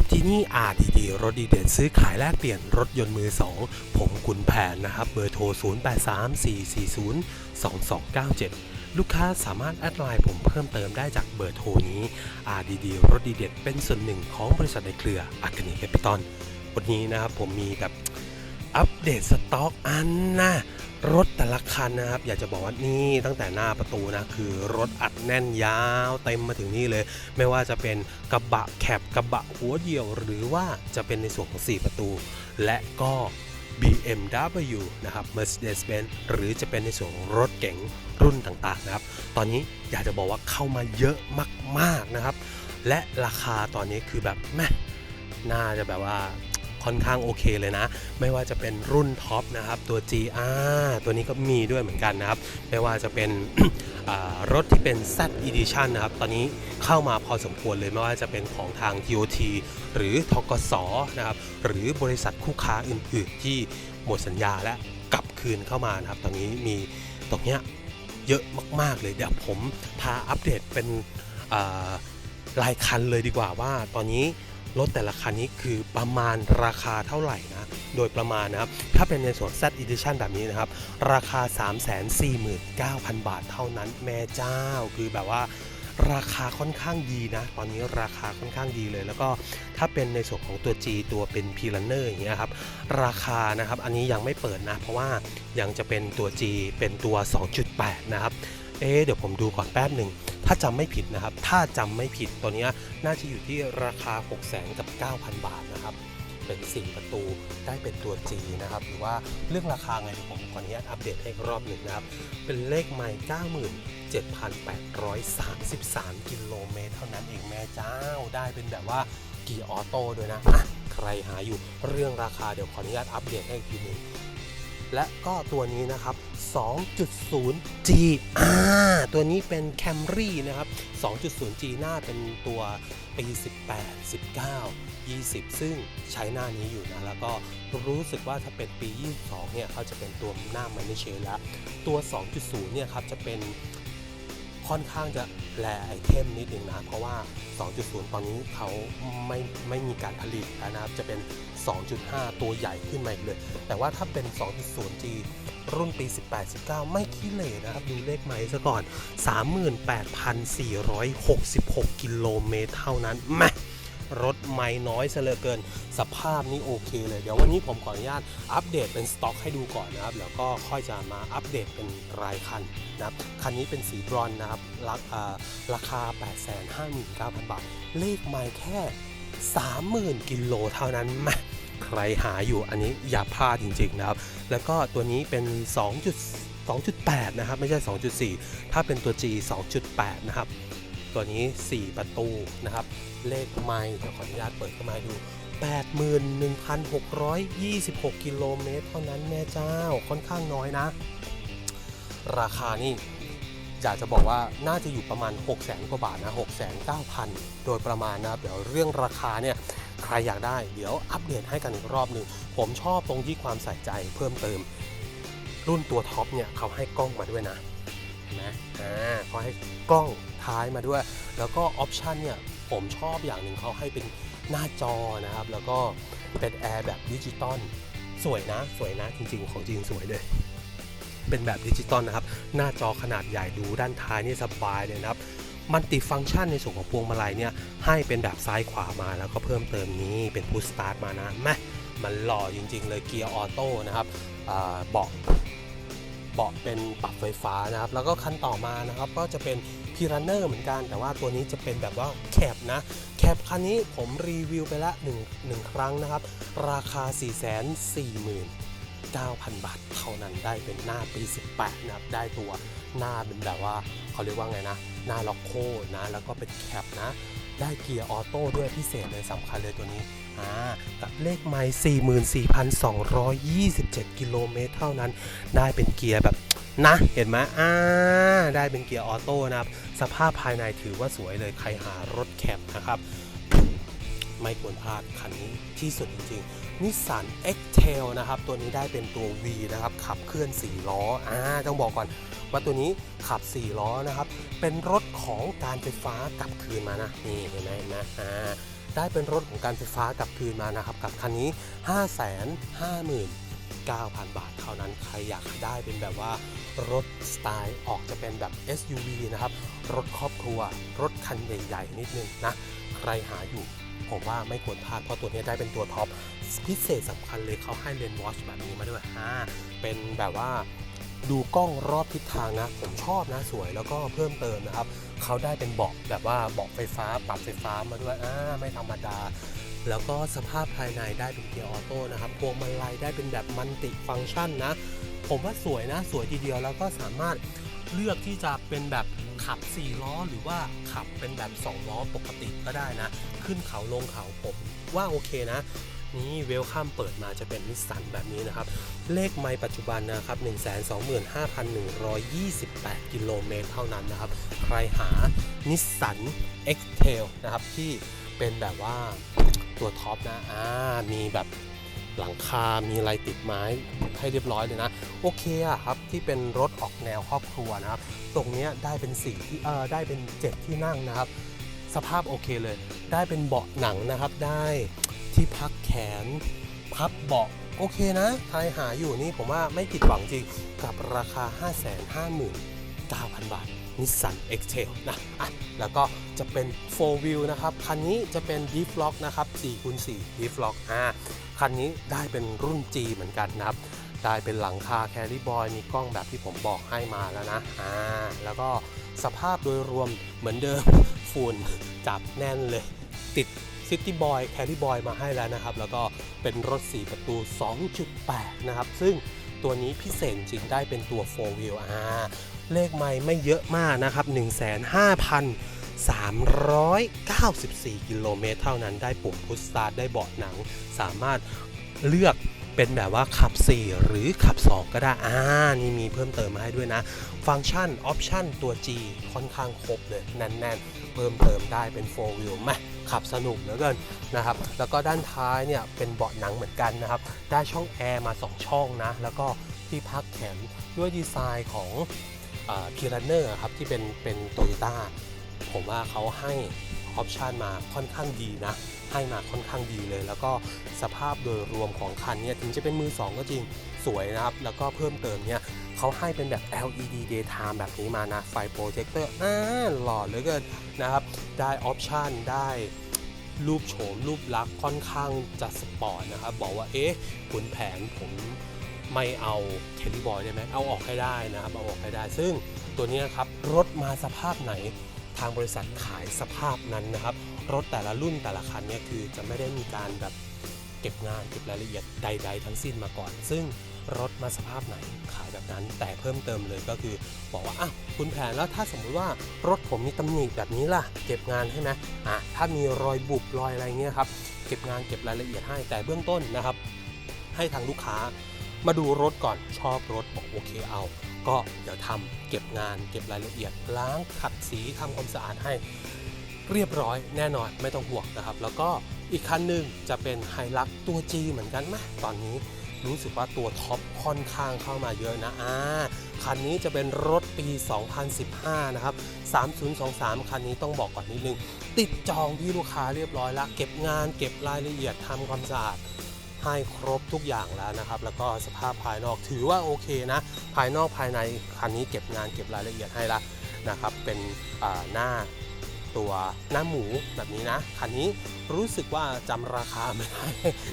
ับที่นี่อาร์ดีรถดีเด่นซื้อขายแลกเปลี่ยนรถยนต์มือ 2 ผมคุณแผนนะครับ เบอร์โทร 0834402297 ลูกค้าสามารถแอดไลน์ผมเพิ่มเติมได้จากเบอร์โทรนี้ RDD รถดีเด่นเป็นส่วนหนึ่งของบริษัทในเครืออัคนีแคปิตอลวันนี้นะครับผมมีแบบ อัปเดตสต็อกอันนะรถแต่ละคันนะครับ อยากจะบอกว่านี่ตั้งแต่หน้าประตูนะคือรถอัดแน่นยาวเต็มมาถึงนี่เลย ไม่ว่าจะเป็นกระบะแคบกระบะหัวเดี่ยว หรือว่าจะเป็นในส่วนของ 4 ประตู และก็ BMW นะครับ Mercedes-Benz หรือจะเป็นในส่วนรถเก๋งรุ่นต่างๆนะครับ ตอนนี้อยากจะบอกว่าเข้ามาเยอะมากๆนะครับ และราคาตอนนี้คือแบบแม่น่าจะแบบว่า ค่อนข้างโอเคเลยนะ ไม่ว่าจะเป็นรุ่นท็อปนะครับตัว GR ตัวนี้ก็มีด้วยเหมือนกันนะครับ ไม่ว่าจะเป็นรถที่เป็น Z Edition นะครับ ตอนนี้เข้ามาพอสมควรเลยไม่ว่าจะเป็นของทาง TOT หรือทกสนะครับ หรือบริษัทคู่ค้าอื่น ๆ ที่หมดสัญญาและกลับคืนเข้ามานะครับ ตอนนี้มีตรงเนี้ยเยอะมาก ๆ เลยเดี๋ยวผมพาอัปเดตเป็นรายคันเลยดีกว่าว่าตอนนี้ รถแต่ละคันนี้คือประมาณราคาเท่าไหร่นะโดยประมาณนะครับ ถ้าเป็นในส่วน Z Edition แบบนี้นะครับ ราคา 349,000 บาทเท่านั้นแม่เจ้าคือแบบว่าราคาค่อนข้างดีนะ ตอนนี้ราคาค่อนข้างดีเลย แล้วก็ถ้าเป็นในส่วนของตัว G ตัวเป็น p l a n e r อย่างเงี้ยครับ ราคานะครับ อันนี้ยังไม่เปิดนะ เพราะว่ายังจะเป็นตัว G เป็นตัว 2.8 นะครับ เอ๊เดี๋ยวผมดูก่อนแป๊บหนึ่ง ถ้าจำไม่ผิดนะครับ ถ้าจำไม่ผิดตัวนี้น่าจะอยู่ที่ราคา 6 0 0 0 0กับ 9,000 บาทนะครับ เป็น 4 ประตูได้เป็นตัว G นะครับ หรือว่าเรื่องราคาไงผมขออนุญาตอัปเดตให้รอบหนึ่งนะครับ เป็นเลขใหม่ 97,833 กิโลเมตร เท่านั้นเองแม่เจ้าได้เป็นแบบว่ากีออโต้ด้วยนะ ใครหาอยู่เรื่องราคาเดี๋ยวขออนุญาตอัปเดตให้อีกทีหนึงและก็ตัวนี้นะครับ 2.0G อ่าตัวนี้เป็น Camry นะครับ 2.0G หน้าเป็นตัวปี 18 19 20 ซึ่งใช้หน้านี้อยู่นะ แล้วก็รู้สึกว่าถ้าเป็นปี 22 เนี่ยเขาจะเป็นตัวหน้ามันไม่เชแล้ว ตัว 2.0 เนี่ยครับจะเป็นค่อนข้างจะแลไอเทมนิดนึงนะเพราะว่า 2.0 ตอนนี้เขาไม่ไม่มีการผลิตแล้วนะครับ จะเป็น 2.5 ตัวใหญ่ขึ้นมาอีกเลย แต่ว่าถ้าเป็น 2.0G รุ่นปี 18-19 ไม่ขี้เหร่นะครับ ดูเลขไม้ซะก่อน 38,466 กิโลเมตรเท่านั้นแม่รถไม่น้อยซะเหลือเกิน สภาพนี้โอเคเลย เดี๋ยววันนี้ผมขออนุญาตอัปเดตเป็นสต็อกให้ดูก่อนนะครับ แล้วก็ค่อยจะมาอัปเดตเป็นรายคันนะครับ คันนี้เป็นสีบรอนนะครับราคาราคา 859,000 บาท เลขไม้แค่ 30,000 กิโลเท่านั้นแม่ ใครหาอยู่อันนี้อย่าพลาดจริงๆนะครับ แล้วก็ตัวนี้เป็น 2. 2.8 นะครับ ไม่ใช่ 2.4 ถ้าเป็นตัว G 2.8 นะครับ ตัวนี้ 4 ประตูนะครับ เลขไมล์เดี๋ยวขออนุญาตเปิดเข้ามาดู 81,626 กิโลเมตรเท่านั้นแม่เจ้าค่อนข้างน้อยนะ ราคานี่อยากจะบอกว่าน่าจะอยู่ประมาณ 6 0 0 0 0 0 กว่าบาทนะ 6 9 0 0 0 โดยประมาณนะครับ เดี๋ยวเรื่องราคาเนี่ย ใครอยากได้เดี๋ยวอัปเดตให้กันอีกรอบหนึ่งผมชอบตรงที่ความใส่ใจเพิ่มเติม รุ่นตัวท็อปเนี่ยเขาให้กล้องมาด้วยนะนไหมอ่าเขาให้กล้องท้ายมาด้วย แล้วก็ออปชันเนี่ยผมชอบอย่างหนึ่งเขาให้เป็นหน้าจอนะครับ แล้วก็เป็นแอร์แบบดิจิตอลสวยนะ สวยนะจริงๆ ของจริงสวยเลย เป็นแบบดิจิตอลนะครับ หน้าจอขนาดใหญ่ดูด้านท้ายนี่สบายเลยนะครับ มันติฟังก์ชันในส่วนของพวงมาลัยเนี่ยให้เป็นแบบซ้ายขวามาแล้วก็เพิ่มเติมนี้เป็นพุชสตาร์ทมานะแม่มันหล่อจริง ๆ เลยเกียร์ออโต้นะครับเบาะเบาะเป็นปรับไฟฟ้านะครับ แล้วก็คันต่อมานะครับก็จะเป็นพีรันเนอร์เหมือนกัน แต่ว่าตัวนี้จะเป็นแบบว่าแคบนะแคปคันนี้ผมรีวิวไปละ1 1ครั้งนะครับ ราคา 4 4 0 0 0 9,000 บาท เท่านั้นได้เป็นหน้าปี 18 นะครับ ได้ตัวหน้าเป็นแบบว่าเขาเรียกว่าไงนะ หน้าล็อกโคนะแล้วก็เป็นแคปนะ ได้เกียร์ออโต้ด้วยพิเศษเลยสำคัญเลยตัวนี้อ่ากับเลขไมล์44,227 กิโลเมตรเท่านั้น ได้เป็นเกียร์แบบนะเห็นไหมอ่าได้เป็นเกียร์ออโต้นะครับ สภาพภายในถือว่าสวยเลยใครหารถแคปนะครับ ไม่ควรพลาดคันนี้ที่สุดจริงๆนิสสัน x t a i l นะครับ ตัวนี้ได้เป็นตัว V นะครับ ขับเคลื่อน 4 ล้ออ่าต้องบอกก่อนว่าตัวนี้ขับ 4 ล้อนะครับ เป็นรถของการไฟฟ้ากลับคืนมานะนี่เห็นไหมนไหมอ่าได้เป็นรถของการไฟฟ้ากลับคืนมานะครับ กับคันนี้ 559,000 บาทเท่านั้นใครอยากได้เป็นแบบว่ารถสไตล์ออกจะเป็นแบบ SUV นะครับ รถครอบครัว รถคันใหญ่ ๆ นิดนึงนะ ใครหาอยู่ ผมว่าไม่ควรพลาดเพราะตัวนี้ได้เป็นตัวท็อปพิเศษสำคัญเลยเขาให้เลนส์วอชแบบนี้มาด้วยอ่าเป็นแบบว่าดูกล้องรอบทิศทางนะ ผมชอบนะสวยแล้วก็เพิ่มเติมนะครับเขาได้เป็นเบาะแบบว่าเบาะไฟฟ้าปรับไฟฟ้ามาด้วยอ่าไม่ธรรมดา แล้วก็สภาพภายในได้เป็นเกียร์ออโต้นะครับพวงมาลัยได้เป็นแบบมัลติฟังก์ชันนะ ผมว่าสวยนะสวยทีเดียวแล้วก็สามารถเลือกที่จะเป็นแบบ ขับ 4 ล้อหรือว่าขับเป็นแบบ 2 ล้อปกติก็ได้นะ ขึ้นเขาลงเขาผมว่าโอเคนะ นี่เวลคัมเปิดมาจะเป็นนิสสันแบบนี้นะครับ เลขไมล์ปัจจุบันนะครับ 125,128 กิโลเมตรเท่านั้นนะครับ ใครหานิสสัน X-Tail นะครับ ที่เป็นแบบว่าตัวท็อปนะอ่ามีแบบ หลังคา มีอะไรติดไม้ให้เรียบร้อยเลยนะ โอเคอะครับ ที่เป็นรถออกแนวครอบครัวนะครับ ตรงนี้ได้เป็นสีที่เออได้เป็นเจ็ดที่นั่งนะครับ สภาพโอเคเลย ได้เป็นเบาะหนังนะครับ ได้ที่พักแขน พับเบาะโอเคนะใครหาอยู่นี่ผมว่าไม่ผิดหวังจริงกับราคา 559,000 บาทนิสสัน X-Trail นะอะแล้วก็จะเป็น 4 wheel นะครับ คันนี้จะเป็น d e f l o c k นะครับ4คูณ4 d e f l o c k อ่า คันนี้ได้เป็นรุ่น G เหมือนกันนะครับ ได้เป็นหลังคาแคริบอยมีกล้องแบบที่ผมบอกให้มาแล้วนะ อ่า แล้วก็สภาพโดยรวมเหมือนเดิมฝุ่นจับแน่นเลย ติดซิตี้บอยแคริบอยมาให้แล้วนะครับ แล้วก็เป็นรถ 4 ประตู 2.8 นะครับ ซึ่งตัวนี้พิเศษจริงได้เป็นตัว 4 wheel อ่าเลขไม่ไม่เยอะมากนะครับ 394 กิโลเมตรเท่านั้นได้ปุ่มพุชสตาร์ทได้เบาะหนัง สามารถเลือกเป็นแบบว่าขับ 4 หรือขับ 2 ก็ได้ อ่า นี่มีเพิ่มเติมมาให้ด้วยนะ ฟังก์ชัน ออปชันตัว G ค่อนข้างครบเลยแน่นๆ เพิ่มเติมได้เป็น 4 wheel มาขับสนุกเหลือเกินนะครับ แล้วก็ด้านท้ายเนี่ยเป็นเบาะหนังเหมือนกันนะครับ ได้ช่องแอร์มา 2 ช่องนะ แล้วก็ที่พักแขนด้วยดีไซน์ของพีรันเนอร์ครับที่เป็นเป็นโตโยต้า ผมว่าเขาให้ออปชันมาค่อนข้างดีนะ ให้มาค่อนข้างดีเลย แล้วก็สภาพโดยรวมของคันเนี่ยถึงจะเป็นมือ 2 ก็จริงสวยนะครับ แล้วก็เพิ่มเติมเนี่ยเขาให้เป็นแบบ LED daytime แบบนี้มานะ ไฟโปรเจคเตอร์อ่าหล่อเหลือเกินนะครับ ได้ออปชันได้รูปโฉมรูปลักษณ์ค่อนข้างจะสปอร์ตนะครับ บอกว่าเอ๊ะขุนแผนผมไม่เอาเทลลี่บอยได้ไหมเอาออกให้ได้นะครับเอาออกให้ได้ ซึ่งตัวนี้ครับรถมาสภาพไหน ทางบริษัทขายสภาพนั้นนะครับ รถแต่ละรุ่นแต่ละคันเนี่ยคือจะไม่ได้มีการแบบเก็บงานเก็บรายละเอียดใด ๆ ทั้งสิ้นมาก่อน ซึ่งรถมาสภาพไหนขายแบบนั้น แต่เพิ่มเติมเลยก็คือ บอกว่าอ้าวคุณแผนแล้วถ้าสมมุติว่ารถผมมีตำหนิแบบนี้ล่ะ เก็บงานให้ไหมอะถ้ามีรอยบุบรอยอะไรเงี้ยครับเก็บงานเก็บรายละเอียดให้แต่เบื้องต้นนะครับ ให้ทางลูกค้ามาดูรถก่อนชอบรถบอกโอเคเอา ก็เดี๋ยวทำเก็บงาน เก็บรายละเอียด ล้างขัดสีทำความสะอาดให้เรียบร้อยแน่นอนไม่ต้องห่วงนะครับ แล้วก็อีกคันหนึ่งจะเป็นไฮลักตัว G เหมือนกันไหมตอนนี้รู้สึกว่าตัวท็อปค่อนข้างเข้ามาเยอะนะอ่าคันนี้จะเป็นรถปี 2015 นะครับ 3023 คันนี้ต้องบอกก่อนนิดนึง ติดจองที่ลูกค้าเรียบร้อยละ เก็บงานเก็บรายละเอียดทำความสะอาด ให้ครบทุกอย่างแล้วนะครับ แล้วก็สภาพภายนอกถือว่าโอเคนะ ภายนอกภายในคันนี้เก็บงานเก็บรายละเอียดให้ละนะครับ เป็นหน้าตัวหน้าหมูแบบนี้นะ คันนี้รู้สึกว่าจำราคาไม่ได้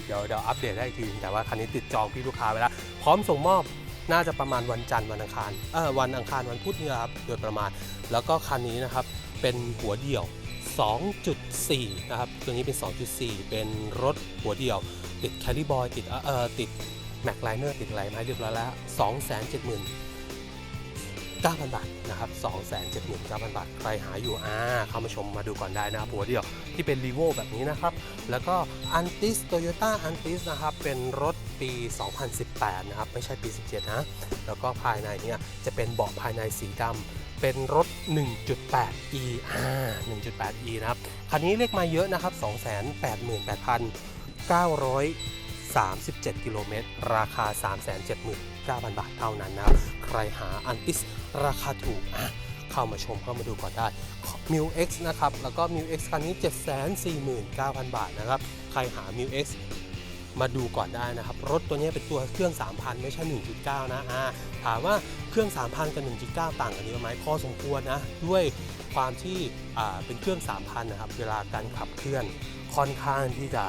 เดี๋ยวเดี๋ยวอัปเดตได้ทีแต่ว่าคันนี้ติดจองพี่ลูกค้าไปแล้ว พร้อมส่งมอบน่าจะประมาณวันจันทร์วันอังคารเออวันอังคารวันพุธนี่ครับโดยประมาณ แล้วก็คันนี้นะครับเป็นหัวเดี่ยว 2.4 นะครับ ตัวนี้เป็น 2.4 เป็นรถหัวเดี่ยว ติดแคลิบอยติดเอ่อติดแม็กไลเนอร์ติดไรมาให้เรียบร้อยแล้ว270,000 9,000 บาทนะครับ279,000 บาท ใครหาอยู่อ่าเข้ามาชมมาดูก่อนได้นะครับหัวเดียวที่เป็นรีโวแบบนี้นะครับ แล้วก็อันติสโตโยต้าอันติสนะครับ เป็นรถปี 2018 นะครับ ไม่ใช่ปี 17 นะ แล้วก็ภายในเนี่ย จะเป็นเบาะภายในสีดำเป็นรถ 1.8e อ่า 1.8e นะครับ คันนี้เลขมาเยอะนะครับ 937 กิโลเมตร ราคา 379,000 บาทเท่านั้นนะครับใครหาอันติสราคาถูกอะเข้ามาชมเข้ามาดูก่อนได้ m i l X นะครับ แล้วก็ m i l X คันนี้ 749,000 บาทนะครับ ใครหา m i l X มาดูก่อนได้นะครับ รถตัวนี้เป็นตัวเครื่อง 3,000 ไม่ใช่ 1.9 นะอ่าถามว่าเครื่อง 3,000 กับ 1.9 ต่างกันเยอะไหมพอสมควรนะ ด้วยความที่อ่าเป็นเครื่อง 3,000 นะครับ เวลาการขับเคลื่อนค่อนข้างที่จะ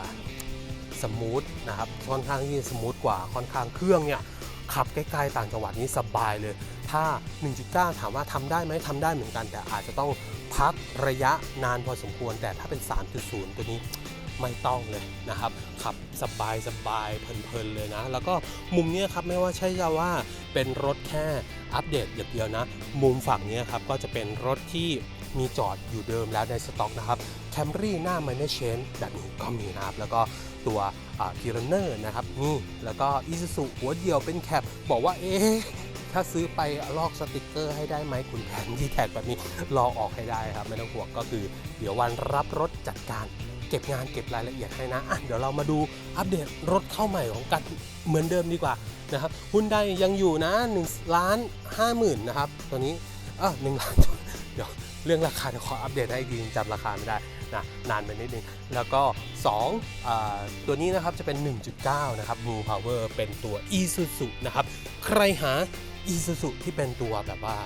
สมูทนะครับค่อนข้างที่จะสมูทกว่าค่อนข้างเครื่องเนี่ยขับใกล้ๆต่างจังหวัดนี้สบายเลย ถ้า 1.9 ถามว่าทำได้ไหมทำได้เหมือนกัน แต่อาจจะต้องพักระยะนานพอสมควร แต่ถ้าเป็น 3.0 ตัวนี้ไม่ต้องเลยนะครับ ขับสบายสบายเพลินๆเลยนะ แล้วก็มุมเนี้ยครับไม่ว่าใช่จะว่าเป็นรถแค่อัปเดตอย่างเดียวนะ มุมฝั่งเนี้ยครับก็จะเป็นรถที่มีจอดอยู่เดิมแล้วในสต็อกนะครับ แคมรี่หน้า m i n o r Change แบบนี้ก็มีนะครับ แล้วก็ตัวพิรเนอร์นะครับนี่แล้วก็อีซูซูหัวเดียวเป็นแคปบอกว่าเอ๊ะถ้าซื้อไปลอกสติกเกอร์ให้ได้ไหมคุณแผนที่แท็กแบบนี้รอออกให้ได้ครับ ไม่ต้องห่วงก็คือ เดี๋ยววันรับรถจัดการเก็บงานเก็บรายละเอียดให้นะอะเดี๋ยวเรามาดูอัปเดตรถเข้าใหม่ของกันเหมือนเดิมดีกว่านะครับฮุนไดยังอยู่นะ1ล้าน5หมื่นนะครับตัวนี้เออหนึ่งล้านเดี๋ยวเรื่องราคาเดี๋ยวขออัปเดตให้อีกทีจำราคาไม่ได้ นะนานไปนิดนึง แล้วก็2อ่าตัวนี้นะครับจะเป็น 1.9 นะครับ Blue Power เป็นตัว Isuzu นะครับ ใครหา Isuzu ที่เป็นตัวแบบว่า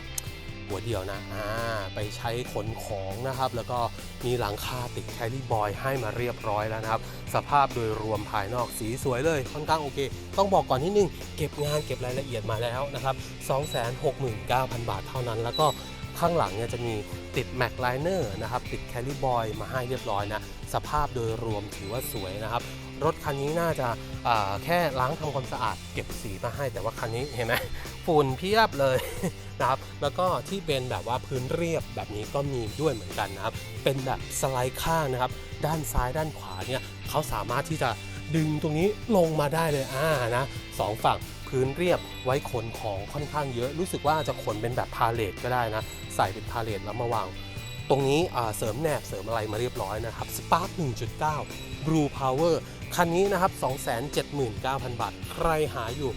หัวเดียวนะอ่าไปใช้ขนของนะครับ แล้วก็มีหลังคาติดแคลิบอยให้มาเรียบร้อยแล้วนะครับ สภาพโดยรวมภายนอกสีสวยเลยค่อนข้างโอเค ต้องบอกก่อนนิดนึง เก็บงานเก็บรายละเอียดมาแล้วนะครับ 269,000 บาทเท่านั้นแล้วก็ ข้างหลังเนี่ยจะมีติดแม็กไลเนอร์นะครับติดแคลิบอยมาให้เรียบร้อยนะ สภาพโดยรวมถือว่าสวยนะครับ รถคันนี้น่าจะาแค่ล้างทำความสะอาดเก็บสีมาให้ แต่ว่าคันนี้เห็นไหมฝุ่นเพียบเลยนะครับแล้วก็ที่เป็นแบบว่าพื้นเรียบแบบนี้ก็มีด้วยเหมือนกันนะครับ เป็นแบบสไลด์ข้างนะครับ ด้านซ้ายด้านขวาเนี่ยเขาสามารถที่จะดึงตรงนี้ลงมาได้เลยอ่านะสองฝั่ง พื้นเรียบไว้ขนของค่อนข้างเยอะ รู้สึกว่าจะขนเป็นแบบพาเลทก็ได้นะ ใส่เป็นพาเลทแล้วมาวาง ตรงนี้เสริมแหนบเสริมอะไรมาเรียบร้อยนะครับ Spark 1.9 Blue Power คันนี้นะครับ 279,000 บาท ใครหาอยู่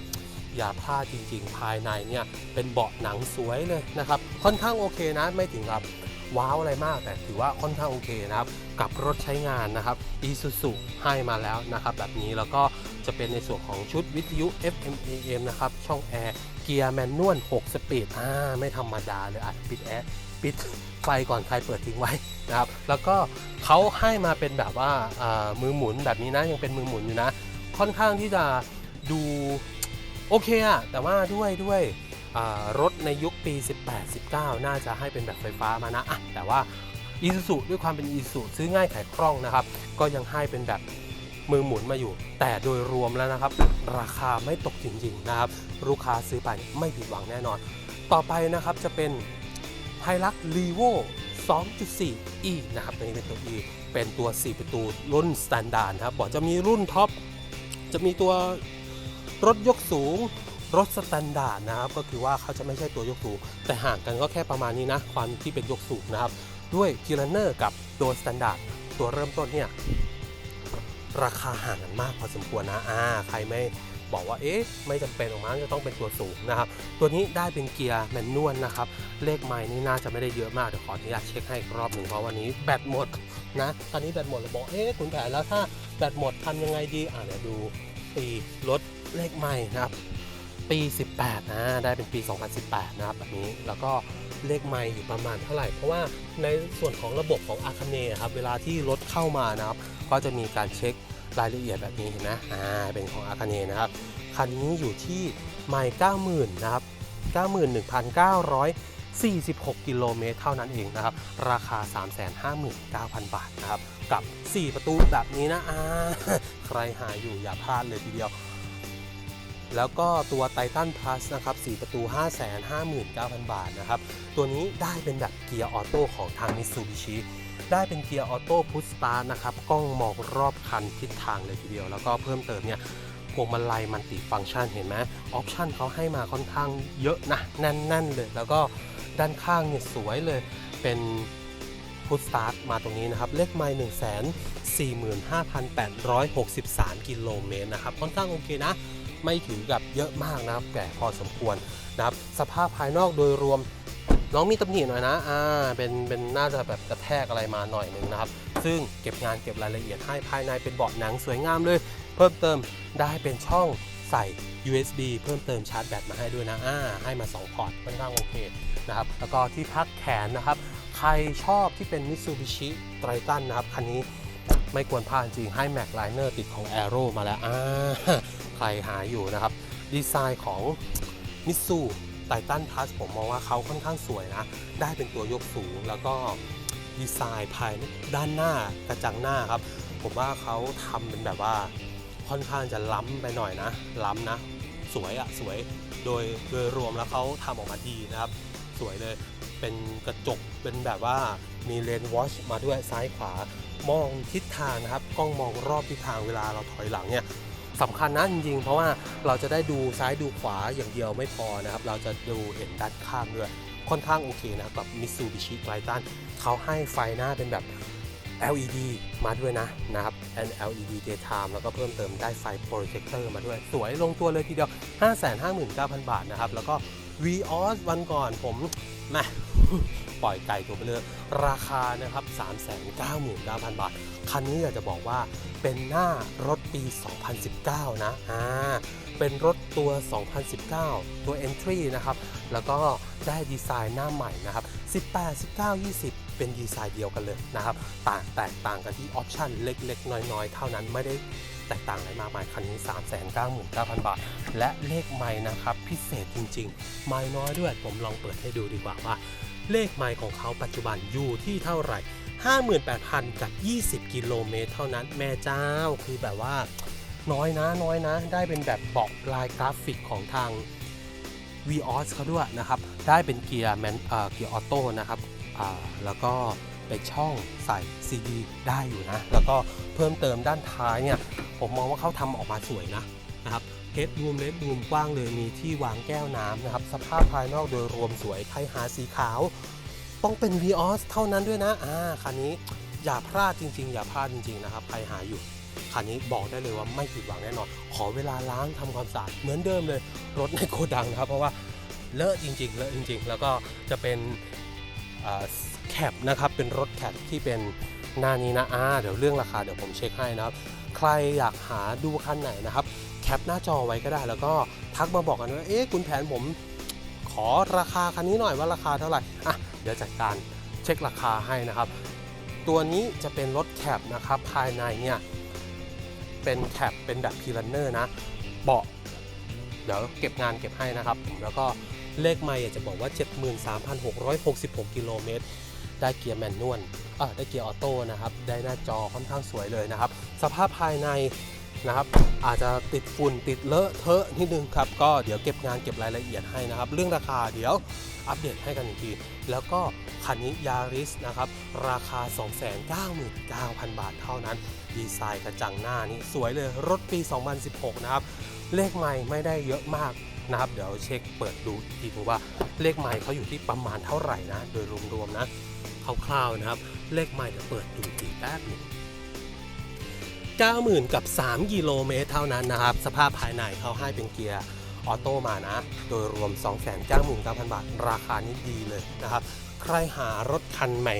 อย่าพลาดจริง ๆ ภายในเนี่ยเป็นเบาะหนังสวยเลยนะครับ ค่อนข้างโอเคนะ ไม่ถึงกับว้าวอะไรมากแต่ถือว่าค่อนข้างโอเคนะครับ กับรถใช้งานนะครับ Isuzu ให้มาแล้วนะครับ แบบนี้แล้วก็ จะเป็นในส่วนของชุดวิทยุ FM AM นะครับ ช่องแอร์เกียร์แมนนวล6สปีดอ่าไม่ธรรมดาเลยอาจปิดแอร์ปิดไฟก่อนใครเปิดทิ้งไว้นะครับ แล้วก็เขาให้มาเป็นแบบว่ามือหมุนแบบนี้นะ ยังเป็นมือหมุนอยู่นะ ค่อนข้างที่จะดูโอเคอะแต่ว่าด้วยด้วยรถในยุคปี 18-19 น่าจะให้เป็นแบบไฟฟ้ามานะอะแต่ว่าอีซูซูด้วยความเป็นอีซูซื้อง่ายขายคล่องนะครับ ก็ยังให้เป็นแบบ มือหมุนมาอยู่ แต่โดยรวมแล้วนะครับ ราคาไม่ตกจริงๆนะครับ ลูกค้าซื้อไปไม่ผิดหวังแน่นอน ต่อไปนะครับจะเป็นไฮลักรีโว2.4 e นะครับตัวนี้เป็นตัว e เป็นตัว 4 ประตูรุ่นสแตนดาร์ดครับบอกจะมีรุ่นท็อปจะมีตัวรถยกสูงรถสแตนดาร์ดนะครับก็คือว่าเขาจะไม่ใช่ตัวยกสูง แต่ห่างกันก็แค่ประมาณนี้นะ ความที่เป็นยกสูงนะครับ ด้วยกิลเนอร์กับตัวสแตนดาร์ดตัวเริ่มต้นเนี่ย ราคาห่างกันมากพอสมควรนะอ่าใครไม่บอกว่าเอ๊ะไม่จำเป็นออกมาจะต้องเป็นตัวสูงนะครับ ตัวนี้ได้เป็นเกียร์แมนนวลนะครับ เลขไม้นี่น่าจะไม่ได้เยอะมาก เดี๋ยวขออนุญาตเช็คให้รอบหนึ่งเพราะวันนี้แบตหมดนะ ตอนนี้แบตหมดเลยบอกเอ๊ะคุณแผนแล้วถ้าแบตหมดทำยังไงดี อ่าเดี๋ยวดูปีรถเลขไม้นะครับ ปี 18 นะ ได้เป็นปี 2018 นะครับแบบนี้แล้วก็ เลขไมล์อยู่ประมาณเท่าไหร่ เพราะว่าในส่วนของระบบของอาคาเนะครับเวลาที่รถเข้ามานะครับ ก็จะมีการเช็ครายละเอียดแบบนี้เห็นไหมอ่าเป็นของอาคาเนนะครับคันนี้อยู่ที่ไมล์90,000นะครับ91,946 กิโลเมตรเท่านั้นเองนะครับ ราคา 359,000 บาทนะครับ กับ 4 ประตูแบบนี้นะอ่าใครหาอยู่อย่าพลาดเลยทีเดียว แล้วก็ตัว Titan Plus นะครับ 4 ประตู 559,000 บาทนะครับ ตัวนี้ได้เป็นแบบเกียร์ออโต้ของทาง Mitsubishi ได้เป็นเกียร์ออโต้พุชสตาร์นะครับ กล้องมองรอบคันทิศทางเลยทีเดียว แล้วก็เพิ่มเติมเนี่ยพวงมาลัยมันติฟังก์ชันเห็นไหมออปชันเขาให้มาค่อนข้างเยอะนะแน่นๆเลย แล้วก็ด้านข้างเนี่ยสวยเลยเป็นพุชสตาร์ทมาตรงนี้นะครับ เลขไมล์1 4 5 8 6 3กิโลเมตรนะครับ ค่อนข้างโอเคนะ ไม่ถือกับเยอะมากนะครับแต่พอสมควรนะครับ สภาพภายนอกโดยรวมน้องมีตำหนิหน่อยนะ อ่า เป็น เป็น น่าจะแบบกระแทกอะไรมาหน่อยหนึ่งนะครับ ซึ่งเก็บงานเก็บรายละเอียดให้ภายในเป็นเบาะหนังสวยงามเลย เพิ่มเติมได้เป็นช่องใส่ USB เพิ่มเติมชาร์จแบตมาให้ด้วยนะ อ่า ให้มา 2 พอร์ตค่อนข้างโอเคนะครับ แล้วก็ที่พักแขนนะครับ ใครชอบที่เป็น Mitsubishi Triton นะครับ คันนี้ไม่ควรพลาดจริงให้ Mac Liner ติดของ Aero มาแล้ว อ่า ใครหาอยู่นะครับ ดีไซน์ของมิตซูไททันพลัสผมมองว่าเขาค่อนข้างสวยนะ ได้เป็นตัวยกสูงแล้วก็ดีไซน์ภายด้านหน้ากระจังหน้าครับ ผมว่าเขาทำเป็นแบบว่าค่อนข้างจะล้ำไปหน่อยนะ ล้ำนะ สวยอะสวยโดยโดยรวมแล้วเขาทำออกมาดีนะครับ สวยเลยเป็นกระจกเป็นแบบว่ามีเลนส์วอชมาด้วยซ้ายขวามองทิศทางนะครับ กล้องมองรอบทิศทางเวลาเราถอยหลังเนี่ย สำคัญนะจริงๆ เพราะว่าเราจะได้ดูซ้ายดูขวาอย่างเดียวไม่พอนะครับ เราจะดูเห็นด้านข้างด้วย ค่อนข้างโอเคนะครับกับ Mitsubishi Triton เขาให้ไฟหน้าเป็นแบบ LED มาด้วยนะนะครับ and LED daytime แล้วก็เพิ่มเติมได้ไฟโปรเจคเตอร์มาด้วย สวยลงตัวเลยทีเดียว 559,000 บาทนะครับ แล้วก็ Vios วันก่อนผมแหม ปล่อยไก่ตัวไปเลยราคานะครับ 399,000 บาท คันนี้อยากจะบอกว่าเป็นหน้ารถปี 2019 นะ อ่า เป็นรถตัว 2019 ตัว Entry นะครับ แล้วก็ได้ดีไซน์หน้าใหม่นะครับ 18 19 20เป็นดีไซน์เดียวกันเลยนะครับ ต่างแตกต่างกันที่ออปชันเล็กๆ น้อยๆ เท่านั้นไม่ได้แตกต่างอะไรมากมายคันนี้ 399,000 บาท และเลขไม้นะครับ พิเศษจริงๆ ไม้น้อยด้วยผมลองเปิดให้ดูดีกว่าว่า เลขไมล์ของเขาปัจจุบันอยู่ที่เท่าไหร่ 58,000 กับ 20 กิโลเมตร เท่านั้นแม่เจ้าคือแบบว่า น้อยนะน้อยนะ ได้เป็นแบบบอกลายกราฟิกของทาง v ีออสเขาด้วยนะครับ ได้เป็นเกียร์แมนเกียร์ออโต้นะครับแล้วก็เป็นช่องใส่ CD ได้อยู่นะ แล้วก็เพิ่มเติมด้านท้ายเนี่ย ผมมองว่าเขาทำออกมาสวยนะนะครับ เฮดรูมเลดรูมกว้างเลยมีที่วางแก้วน้ำนะครับ สภาพภายนอกโดยรวมสวยใครหาสีขาว ต้องเป็น v ีออสเท่านั้นด้วยนะอ่าคันนี้อย่าพลาดจริง ๆ อย่าพลาดจริง ๆ นะครับ ใครหาอยู่คันนี้บอกได้เลยว่าไม่ผิดหวังแน่นอน ขอเวลาล้างทำความสะอาดเหมือนเดิมเลย รถในโกดังนะครับ เพราะว่าเลอะจริง ๆ เลอะจริง ๆ แล้วก็จะเป็นแคปนะครับ เป็นรถแคปที่เป็นหน้านี้นะอ่าเดี๋ยวเรื่องราคาเดี๋ยวผมเช็คให้นะครับ ใครอยากหาดูคันไหนนะครับ แคปหน้าจอไว้ก็ได้ แล้วก็ทักมาบอกกันว่าเอ๊ะคุณแผนผมขอราคาคันนี้หน่อยว่าราคาเท่าไหร่อะเดี๋ยวจัดการเช็คราคาให้นะครับ ตัวนี้จะเป็นรถแคปนะครับภายในเนี่ยเป็นแคปเป็นแบบพีรันเนอร์นะเบาะเดี๋ยวเก็บงานเก็บให้นะครับผมแล้วก็เลขไม่อยากจะบอกว่า 73,666 กิโลเมตร ได้เกียร์แมนนวลเออได้เกียร์ออโต้นะครับ ได้หน้าจอค่อนข้างสวยเลยนะครับ สภาพภายใน นะครับอาจจะติดฝุ่นติดเลอะเทอะนิดนึงครับก็เดี๋ยวเก็บงานเก็บรายละเอียดให้นะครับ เรื่องราคาเดี๋ยวอัปเดตให้กันอีกทีแล้วก็คันนี้ยาริสนะครับราคา 299,000 บาทเท่านั้น ดีไซน์กระจังหน้านี่สวยเลยรถปี 2016 นะครับ เลขไม่ไม่ได้เยอะมากนะครับ เดี๋ยวเช็คเปิดดูอีกทีว่าเลขไม่เขาอยู่ที่ประมาณเท่าไหร่นะ โดยรวมๆนะคร่าวๆนะครับ เลขไม่เดี๋ยวเปิดดูอีกทีแป๊บหนึง 90,000 กับ 3 กิโลเมตรเท่านั้นนะครับ สภาพภายในเขาให้เป็นเกียร์ออโต้มานะ โดยรวม 299,000 บาท ราคานี้ดีเลยนะครับ ใครหารถคันใหม่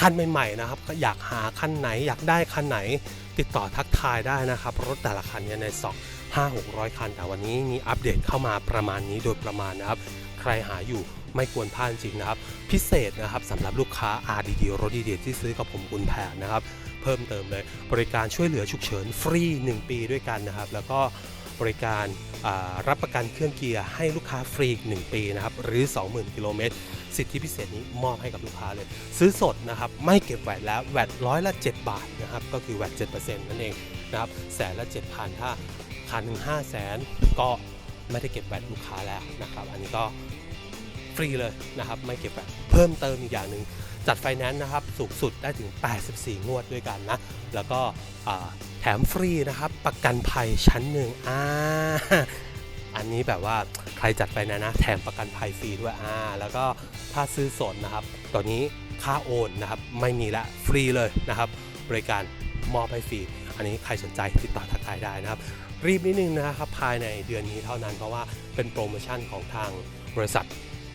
คันใหม่ๆนะครับก็อยากหาคันไหนอยากได้คันไหน ติดต่อทักทายได้นะครับ รถแต่ละคันเนี่ยในสองห้าหกร้อยคัน แต่วันนี้มีอัปเดตเข้ามาประมาณนี้โดยประมาณนะครับ ใครหาอยู่ไม่ควรพลาดจริงนะครับ พิเศษนะครับสำหรับลูกค้า RDD รถดีเดที่ซื้อกับผมคุณแผนนะครับ เพิ่มเติมเลย บริการช่วยเหลือฉุกเฉินฟรี 1 ปีด้วยกันนะครับ แล้วก็บริการรับประกันเครื่องเกียร์ให้ลูกค้าฟรี 1 ปีนะครับ หรือ 20,000 กิโลเมตร สิทธิพิเศษนี้มอบให้กับลูกค้าเลย ซื้อสดนะครับ ไม่เก็บแวดแล้ว แวดร้อยละ 7 บาทนะครับ ก็คือแวด7%นั่นเองนะครับแสนละ 7,000 ถ้าคันหนึ่ง5แสนก็ไม่ได้เก็บแวดลูกค้าแล้วนะครับ อันนี้ก็ฟรีเลยนะครับ ไม่เก็บแวดเพิ่มเติมอีกอย่างหนึ่ง จัดไฟแนนซ์นะครับสูงสุดได้ถึง 84 งวดด้วยกันนะ แล้วก็แถมฟรีนะครับประกันภัยชั้นหนึ่งอ่าอันนี้แบบว่าใครจัดไปนะนะแถมประกันภัยฟรีด้วยอ่าแล้วก็ถ้าซื้อสดนะครับ ตอนนี้ค่าโอนนะครับไม่มีละฟรีเลยนะครับ บริการมอบให้ฟรีอันนี้ใครสนใจติดต่อทักทายได้นะครับ รีบนิดนึงนะครับภายในเดือนนี้เท่านั้นเพราะว่าเป็นโปรโมชั่นของทางบริษัท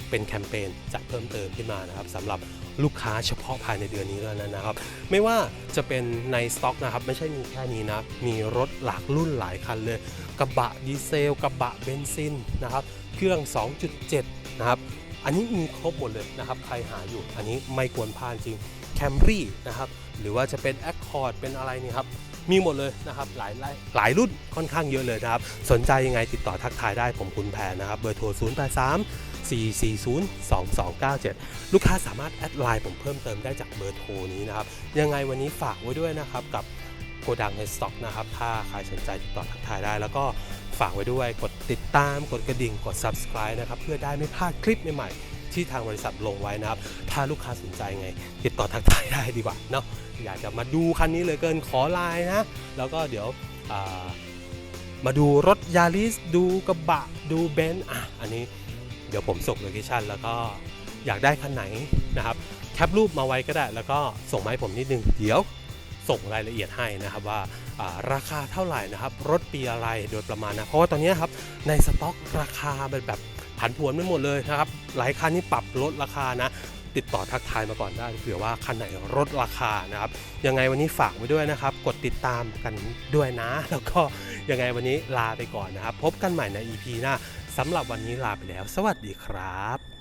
เป็นแคมเปญจะเพิ่มเติมขึ้นมานะครับสำหรับ ลูกค้าเฉพาะภายในเดือนนี้แล้วนะครับ ไม่ว่าจะเป็นในสต็อกนะครับ ไม่ใช่มีแค่นี้นะ มีรถหลากรุ่นหลายคันเลย กระบะดีเซล กระบะเบนซินนะครับ เครื่อง 2.7 นะครับ อันนี้มีครบหมดเลยนะครับ ใครหาอยู่ อันนี้ไม่ควรพลาดจริงแคมรี่นะครับ หรือว่าจะเป็น Accord เป็นอะไรนี่ครับมีหมดเลยนะครับหลายหลายหลายรุ่นค่อนข้างเยอะเลยนะครับ สนใจยังไงติดต่อทักทายได้ผมคุณแพรนะครับ เบอร์โทร 0 8 3 4 4 0 2 2 9 7 ลูกค้าสามารถแอดไลน์ผมเพิ่มเติมได้จากเบอร์โทรนี้นะครับ ยังไงวันนี้ฝากไว้ด้วยนะครับกับโกดังในสต็อกนะครับ ถ้าใครสนใจติดต่อทักทายได้ แล้วก็ฝากไว้ด้วยกดติดตาม กดกระดิ่ง กด subscribe นะครับ เพื่อได้ไม่พลาดคลิปใหม่ๆ ที่ทางบริษัทลงไว้นะครับ ถ้าลูกค้าสนใจไง ติดต่อทักทายได้ดีกว่าเนาะ อยากจะมาดูคันนี้เลยเกินขอไลน์นะ แล้วก็เดี๋ยวมาดูรถยาริสดูกระบะ ดูเบนซ์อะ อันนี้ เดี๋ยวผมส่งโลเคชันแล้วก็อยากได้คันไหนนะครับแคปรูปมาไว้ก็ได้แล้วก็ส่งมาให้ผมนิดนึง เดี๋ยวส่งรายละเอียดให้นะครับว่าราคาเท่าไหร่นะครับ รถปีอะไรโดยประมาณนะ เพราะว่าตอนนี้ครับในสต็อกราคาเป็นแบบผันผวนไปหมดเลยนะครับ หลายคันนี่ปรับลดราคานะ ติดต่อทักทายมาก่อนได้เผื่อว่าคันไหนลดราคานะครับ ยังไงวันนี้ฝากไว้ด้วยนะครับ กดติดตามกันด้วยนะ แล้วก็ยังไงวันนี้ลาไปก่อนนะครับ พบกันใหม่ใน EP หน้า สำหรับวันนี้ลาไปแล้ว สวัสดีครับ